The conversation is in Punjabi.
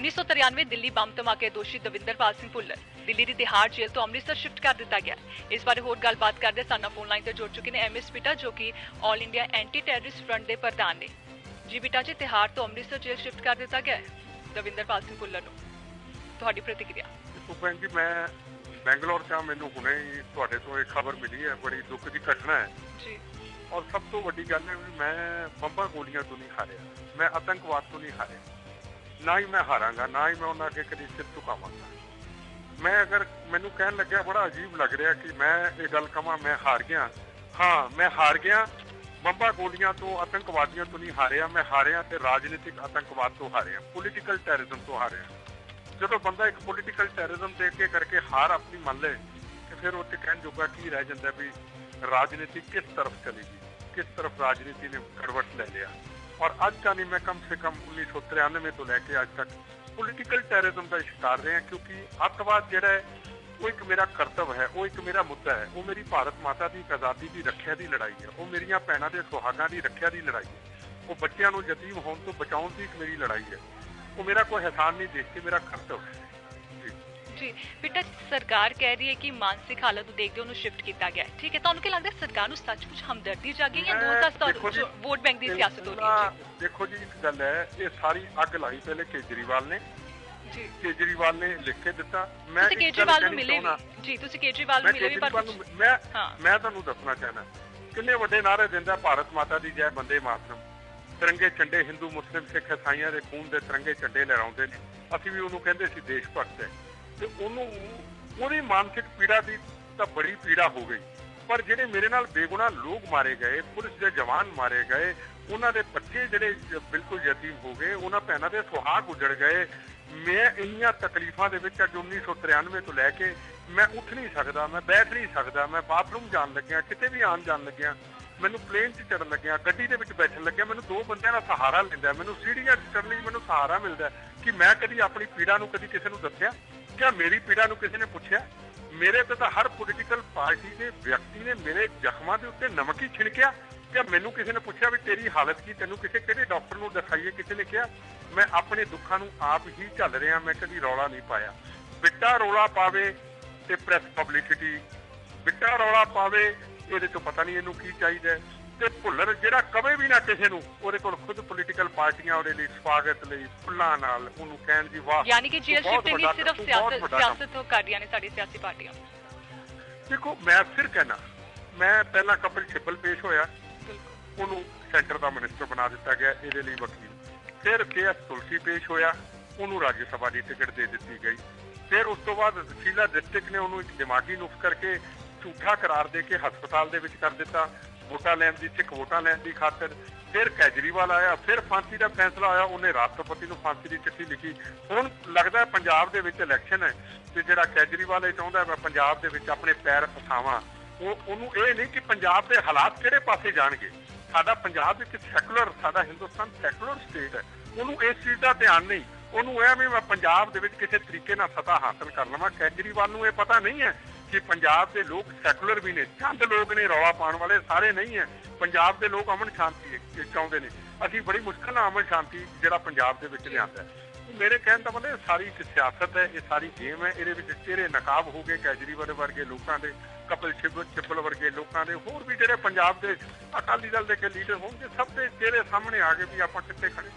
1993 ਦਿੱਲੀ ਬੰਬ ਧਮਾਕੇ ਦੋਸ਼ੀ ਦਵਿੰਦਰਪਾਲ ਸਿੰਘ ਭੁੱਲਰ ਦਿੱਲੀ ਦੀ ਤਿਹਾੜ ਜੇਲ੍ਹ ਤੋਂ ਅੰਮ੍ਰਿਤਸਰ ਸ਼ਿਫਟ ਕਰ ਦਿੱਤਾ ਗਿਆ। ਇਸ ਬਾਰੇ ਹੋਰ ਗੱਲਬਾਤ ਕਰਦੇ ਸਾਨਾ ਫੋਨ ਲਾਈਨ ਤੇ ਜੁੜ ਚੁੱਕੇ ਨੇ ਐਮਐਸ ਬਿਟਾ ਜੋ ਕਿ all India anti terrorist front ਦੇ ਪ੍ਰਧਾਨ ਨੇ। ਜੀ ਬਿਟਾ ਜੀ ਤਿਹਾੜ ਤੋਂ ਅੰਮ੍ਰਿਤਸਰ ਜੇਲ੍ਹ ਸ਼ਿਫਟ ਕਰ ਦਿੱਤਾ ਗਿਆ ਦਵਿੰਦਰਪਾਲ ਸਿੰਘ ਭੁੱਲਰ ਨੂੰ। ਤੁਹਾਡੀ ਪ੍ਰਤੀਕਿਰਿਆ? ਭੈਣ ਜੀ ਮੈਂ ਬੈਂਗਲੌਰ ਹਾਂ, ਮੈਨੂੰ ਹੁਣੇ ਹੀ ਤੁਹਾਡੇ ਤੋਂ ਇੱਕ ਖਬਰ ਮਿਲੀ ਹੈ ਬੜੀ ਦੁੱਖ ਦੀ ਘਟਨਾ ਹੈ। ਜੀ। ਔਰ ਸਭ ਤੋਂ ਵੱਡੀ ਗੱਲ ਹੈ ਵੀ ਮੈਂ ਬੰਬਾਂ ਗੋਲੀਆਂ ਤੋਂ ਨਹੀਂ ਹਾਰਿਆ। ਮੈਂ ਆਤੰਕਵਾਦ ਤੋਂ ਨਹੀਂ ਹਾਰਿਆ। ਨਾ ਹੀ ਮੈਂ ਹਾਰਾਂਗਾ, ਨਾ ਹੀ ਮੈਂ ਉਹਨਾਂ ਅੱਗੇ ਕਦੀ ਸਿਰ ਝੁਕਾਵਾਂਗਾ। ਮੈਂ ਅਗਰ ਮੈਨੂੰ ਕਹਿਣ ਲੱਗਿਆ, ਬੜਾ ਅਜੀਬ ਲੱਗ ਰਿਹਾ ਕਿ ਮੈਂ ਇਹ ਗੱਲ ਕਹਾਂ ਮੈਂ ਹਾਰ ਗਿਆ। ਹਾਂ, ਮੈਂ ਹਾਰ ਗਿਆ। ਬੰਬਾ ਗੋਲੀਆਂ ਤੋਂ, ਆਤੰਕਵਾਦੀਆਂ ਤੋਂ ਨਹੀਂ ਹਾਰਿਆ, ਮੈਂ ਹਾਰਿਆ ਤੇ ਰਾਜਨੀਤਿਕ ਆਤੰਕਵਾਦ ਤੋਂ ਹਾਰਿਆ ਪੋਲੀਟੀਕਲ ਟੈਰਰਿਜ਼ਮ ਤੋਂ ਹਾਰਿਆ। ਜਦੋਂ ਬੰਦਾ ਇੱਕ ਪੋਲੀਟੀਕਲ ਟੈਰਰਿਜ਼ਮ ਦੇ ਕੇ ਕਰਕੇ ਹਾਰ ਆਪਣੀ ਮੰਨ ਲੇ, ਤੇ ਫਿਰ ਉੱਥੇ ਕਹਿਣ ਜੋਗਾ ਕੀ ਰਹਿ ਜਾਂਦਾ ਵੀ ਰਾਜਨੀਤੀ ਕਿਸ ਤਰਫ ਚਲੇਗੀ ਕਿਸ ਤਰਫ ਰਾਜਨੀਤੀ ਨੇ ਕਰਵਟ ਲੈ ਲਿਆ। ਔਰ ਅੱਜ का नहीं मैं कम से कम 1993 ਤੋਂ ਲੈ ਕੇ ਅੱਜ ਤੱਕ ਪੋਲੀਟੀਕਲ ਟੈਰਰਿਜ਼ਮ ਦਾ ਸ਼ਿਕਾਰ ਰਹੇ ਹਾਂ ਕਿਉਂਕਿ ਅੱਤਵਾਦ ਜਿਹੜਾ ਹੈ ਉਹ ਇੱਕ ਮੇਰਾ ਕਰਤੱਵ ਹੈ ਉਹ ਇੱਕ ਮੇਰਾ ਮੁੱਦਾ ਹੈ ਉਹ ਮੇਰੀ ਭਾਰਤ ਮਾਤਾ ਦੀ ਆਜ਼ਾਦੀ ਦੀ ਰੱਖਿਆ ਦੀ ਲੜਾਈ ਹੈ ਉਹ ਮੇਰੀਆਂ ਭੈਣਾਂ ਦੇ ਸੁਹਾਗਾਂ ਦੀ ਰੱਖਿਆ ਦੀ ਲੜਾਈ ਹੈ ਉਹ ਬੱਚਿਆਂ ਨੂੰ ਯਤੀਮ ਹੋਣ ਤੋਂ ਬਚਾਉਣ ਦੀ ਇੱਕ ਮੇਰੀ ਲੜਾਈ ਹੈ ਉਹ ਮੇਰਾ ਕੋਈ ਇਹਸਾਨ ਨਹੀਂ ਦੇਖ ਕੇ ਮੇਰਾ ਕਰਤੱਵ ਹੈ ਜੀ। ਬਿਟਾ ਸਰਕਾਰ ਕਹਿ ਰਹੀ ਹੈ ਕਿ ਮਾਨਸਿਕ ਹਾਲਤ ਨੂੰ ਦੇਖਦੇ ਉਹਨੂੰ ਸ਼ਿਫਟ ਕੀਤਾ ਗਿਆ ਠੀਕ ਹੈ ਤੁਹਾਨੂੰ ਕੀ ਲੱਗਦਾ ਸਰਕਾਰ ਨੂੰ ਸੱਚਮੁੱਚ ਹਮਦਰਦੀ ਜਾਗੀ ਜਾਂ ਮੈਂ- 2017 ਦੇਖੋ ਜੀ, ਵੋਟ ਬੈਂਕ ਦੀ ਸਿਆਸਤ ਹੋ ਰਹੀ ਹੈ? ਦੇਖੋ ਜੀ ਇੱਕ ਗੱਲ ਹੈ ਇਹ ਸਾਰੀ ਅੱਗ ਲਾਈ ਪਹਿਲੇ ਕੇਜਰੀਵਾਲ ਨੇ। ਜੀ। ਕੇਜਰੀਵਾਲ ਨੇ ਲਿਖ ਕੇ ਦਿੱਤਾ। ਮੈਂ ਤੁਸੀਂ ਕੇਜਰੀਵਾਲ ਨੂੰ ਮਿਲੇ। ਵੀ। ਜੀ ਤੁਸੀਂ ਕੇਜਰੀਵਾਲ ਨੂੰ ਮਿਲੇ ਵੀ ਪਰ ਮੈਂ। ਮੈਂ ਤੁਹਾਨੂੰ ਦੱਸਣਾ ਚਾਹਨਾ ਕਿੰਨੇ ਵੱਡੇ ਨਾਰੇ ਦਿੰਦਾ ਭਾਰਤ ਮਾਤਾ ਦੀ ਜੈ ਬੰਦੇ ਮਾਤਰਮ। ਤਿਰੰਗੇ ਝੰਡੇ ਹਿੰਦੂ ਮੁਸਲਿਮ ਸਿੱਖ ਇਸਾਈਆਂ ਦੇ ਖੂਨ ਦੇ ਤਿਰੰਗੇ ਝੰਡੇ ਲਹਿਰਾਉਂਦੇ ਨੇ। ਅਸੀਂ ਵੀ ਉਹਨੂੰ ਕਹਿੰਦੇ ਸੀ ਦੇਸ਼ ਭਗਤ ਹੈ। ਤੇ ਉਹਨੂੰ ਉਹਦੀ ਮਾਨਸਿਕ ਪੀੜਾ ਦੀ ਤਾਂ ਬੜੀ ਪੀੜਾ ਹੋ ਗਈ। ਪਰ ਜਿਹੜੇ ਮੇਰੇ ਨਾਲ ਬੇਗੁਨਾਹ ਲੋਕ ਮਾਰੇ ਗਏ, ਪੁਲਿਸ ਦੇ ਜਵਾਨ ਮਾਰੇ ਗਏ, ਉਹਨਾਂ ਦੇ ਬੱਚੇ ਜਿਹੜੇ ਬਿਲਕੁਲ ਯਤੀਮ ਹੋ ਗਏ, ਉਹਨਾਂ ਭੈਣਾਂ ਦੇ ਸੁਹਾਗ ਉਜੜ ਗਏ। ਮੈਂ ਇੰਨੀਆਂ ਤਕਲੀਫਾਂ ਦੇ ਵਿੱਚ ਅੱਜ 1993 ਤੋਂ ਲੈ ਕੇ ਮੈਂ ਉੱਠ ਨਹੀਂ ਸਕਦਾ, ਮੈਂ ਬੈਠ ਨਹੀਂ ਸਕਦਾ, ਮੈਂ ਬਾਥਰੂਮ ਜਾਣ ਲੱਗਿਆ, ਕਿਤੇ ਵੀ ਆਉਣ ਜਾਣ ਲੱਗਿਆ, ਮੈਨੂੰ ਪਲੇਨ 'ਚ ਚੜਨ ਲੱਗਿਆ, ਗੱਡੀ ਦੇ ਵਿੱਚ ਬੈਠਣ ਲੱਗਿਆ, ਮੈਨੂੰ ਦੋ ਬੰਦਿਆਂ ਦਾ ਸਹਾਰਾ ਲੈਂਦਾ, ਮੈਨੂੰ ਸੀੜੀਆਂ 'ਚ ਚੜਨ ਲਈ ਮੈਨੂੰ ਸਹਾਰਾ ਮਿਲਦਾ ਕਿ ਮੈਂ ਕਦੀ ਆਪਣੀ ਪੀੜਾ ਨੂੰ ਕਦੀ ਕਿਸੇ ਨੂੰ ਦੱਸਿਆ? ਕਿਆ ਮੇਰੀ ਪੀੜਾ ਨੂੰ ਕਿਸੇ ਨੇ ਪੁੱਛਿਆ? ਮੇਰੇ ਤੇ ਤਾਂ ਹਰ ਪੋਲੀਟੀਕਲ ਪਾਰਟੀ ਦੇ ਵਿਅਕਤੀ ਨੇ ਮੇਰੇ ਜ਼ਖਮਾਂ ਦੇ ਉੱਤੇ ਨਮਕ ਹੀ ਛਿਣਕਿਆ ਕਿ ਮੈਨੂੰ ਕਿਸੇ ਨੇ ਪੁੱਛਿਆ ਵੀ ਤੇਰੀ ਹਾਲਤ ਕੀ, ਤੈਨੂੰ ਕਿਸੇ ਕਿਹੜੇ ਡਾਕਟਰ ਨੂੰ ਦਿਖਾਈਏ, ਕਿਸੇ ਨੇ ਕਿਹਾ? ਮੈਂ ਆਪਣੇ ਦੁੱਖਾਂ ਨੂੰ ਆਪ ਹੀ ਝੱਲ ਰਿਹਾ, ਮੈਂ ਕਦੀ ਰੌਲਾ ਨਹੀਂ ਪਾਇਆ। ਬਿੱਟਾ ਰੌਲਾ ਪਾਵੇ ਤੇ ਪ੍ਰੈਸ ਪਬਲਿਸਿਟੀ ਬਿੱਟਾ ਰੌਲਾ ਪਾਵੇ, ਇਹਦੇ ਤੋਂ ਪਤਾ ਨਹੀਂ ਇਹਨੂੰ ਕੀ ਚਾਹੀਦਾ ਤੇ ਭੁੱਲਰ ਜਿਹੜਾ ਕਵੇ ਵੀ ਨਾ ਕਿਸੇ ਨੂੰ ਉਹਦੇ ਕੋਲ ਖੁਦ ਪੋਲੀਟੀਕਲ ਪਾਰਟੀਆਂ ਉਹਦੇ ਲਈ ਸਵਾਗਤ ਲਈ ਫੁੱਲਾਂ ਨਾਲ ਉਹਨੂੰ ਕਹਿਣ ਦੀ ਵਾਹ। ਯਾਨੀ ਕਿ ਜੇਲ੍ਹ ਸ਼ਿਫਟਿੰਗ ਸਿਰਫ ਸਿਆਸਤ ਤੋਂ ਕਰ ਰਹੀਆਂ ਨੇ ਸਾਡੀ ਸਿਆਸੀ ਪਾਰਟੀਆਂ। ਦੇਖੋ ਮੈਂ ਫਿਰ ਕਹਿਣਾ ਮੈਂ ਪਹਿਲਾਂ ਕਪਿਲ ਛਿੱਬਲ ਪੇਸ਼ ਹੋਇਆ। ਉਹਨੂੰ ਸੈਂਟਰ ਦਾ ਮਿਨਿਸਟਰ ਬਣਾ ਦਿੱਤਾ ਗਿਆ ਇਹਦੇ ਲਈ ਵਕੀਲ। ਫਿਰ ਕੇਐਸ ਤੁਲਸੀ ਪੇਸ਼ ਹੋਇਆ ਉਹਨੂੰ ਰਾਜ ਸਭਾ ਦੀ ਟਿਕਟ ਦੇ ਦਿੱਤੀ ਗਈ। ਫਿਰ ਉਸ ਤੋਂ ਬਾਅਦ ਸ਼ੀਲਾ ਡਿਸਟ੍ਰਿਕਟ ਨੇ ਉਹਨੂੰ ਇੱਕ ਦਿਮਾਗੀ ਨੁਕਸ ਕਰਕੇ ਝੂਠਾ ਕਰਾਰ ਦੇ ਕੇ ਹਸਪਤਾਲ ਦੇ ਵਿੱਚ ਕਰ ਦਿੱਤਾ। ਵੋਟਾਂ ਲੈਣ ਦੀ, ਸਿੱਖ ਵੋਟਾਂ ਲੈਣ ਦੀ ਖਾਤਰ ਫਿਰ ਕੈਜਰੀਵਾਲ ਆਇਆ, ਫਿਰ ਫਾਂਸੀ ਦਾ ਫੈਸਲਾ ਆਇਆ, ਉਹਨੇ ਰਾਸ਼ਟਰਪਤੀ ਨੂੰ ਫਾਂਸੀ ਦੀ ਚਿੱਠੀ ਲਿਖੀ। ਹੁਣ ਲੱਗਦਾ ਪੰਜਾਬ ਦੇ ਵਿੱਚ ਇਲੈਕਸ਼ਨ ਹੈ ਤੇ ਜਿਹੜਾ ਕੈਜਰੀਵਾਲ ਇਹ ਚਾਹੁੰਦਾ ਮੈਂ ਪੰਜਾਬ ਦੇ ਵਿੱਚ ਆਪਣੇ ਪੈਰ ਫਸਾਵਾਂ ਉਹ, ਉਹਨੂੰ ਇਹ ਨਹੀਂ ਕਿ ਪੰਜਾਬ ਦੇ ਹਾਲਾਤ ਕਿਹੜੇ ਪਾਸੇ ਜਾਣਗੇ। ਸਾਡਾ ਪੰਜਾਬ ਇੱਕ ਸੈਕੂਲਰ ਸਾਡਾ ਹਿੰਦੁਸਤਾਨ ਸੈਕੂਲਰ ਸਟੇਟ ਹੈ। ਉਹਨੂੰ ਇਸ ਚੀਜ਼ ਦਾ ਧਿਆਨ ਨਹੀਂ। ਉਹਨੂੰ ਇਹ ਵੀ ਮੈਂ ਪੰਜਾਬ ਦੇ ਵਿੱਚ ਕਿਸੇ ਤਰੀਕੇ ਨਾਲ ਸਤਾ ਹਾਸਲ ਕਰ ਲਵਾਂ। ਕੇਜਰੀਵਾਲ ਨੂੰ ਇਹ ਪਤਾ ਨਹੀਂ ਹੈ ਕਿ ਪੰਜਾਬ ਦੇ ਲੋਕ ਸੈਕੂਲਰ ਵੀ ਨੇ, ਚੰਦ ਲੋਕ ਨੇ, ਰੌਲਾ ਪਾਉਣ ਵਾਲੇ ਸਾਰੇ ਨਹੀਂ ਹੈ। ਪੰਜਾਬ ਦੇ ਲੋਕ ਅਮਨ ਸ਼ਾਂਤੀ ਚਾਹੁੰਦੇ ਨੇ। ਅਸੀਂ ਬੜੀ ਮੁਸ਼ਕਲ ਨਾਲ ਅਮਨ ਸ਼ਾਂਤੀ ਜਿਹੜਾ ਪੰਜਾਬ ਦੇ ਵਿੱਚ ਲਿਆਂਦਾ ਮੇਰੇ ਕਹਿਣ ਦਾ ਮਤਲਬ ਇਹ ਸਾਰੀ ਇੱਕ ਸਿਆਸਤ ਹੈ, ਇਹ ਸਾਰੀ ਗੇਮ ਹੈ, ਇਹਦੇ ਵਿੱਚ ਚਿਹਰੇ ਨਕਾਬ ਹੋ ਗਏ ਕੇਜਰੀਵਾਲ ਵਰਗੇ ਲੋਕਾਂ ਦੇ, ਕਪਿਲ ਸਿੱਬਲ ਚਿੱਬਲ ਵਰਗੇ ਲੋਕਾਂ ਦੇ, ਹੋਰ ਵੀ ਜਿਹੜੇ ਪੰਜਾਬ ਦੇ ਅਕਾਲੀ ਦਲ ਦੇ ਲੀਡਰ ਹੋਣਗੇ, ਸਭ ਦੇ ਚਿਹਰੇ ਸਾਹਮਣੇ ਆ ਗਏ ਵੀ ਆਪਾਂ ਕਿੱਥੇ ਖੜੇ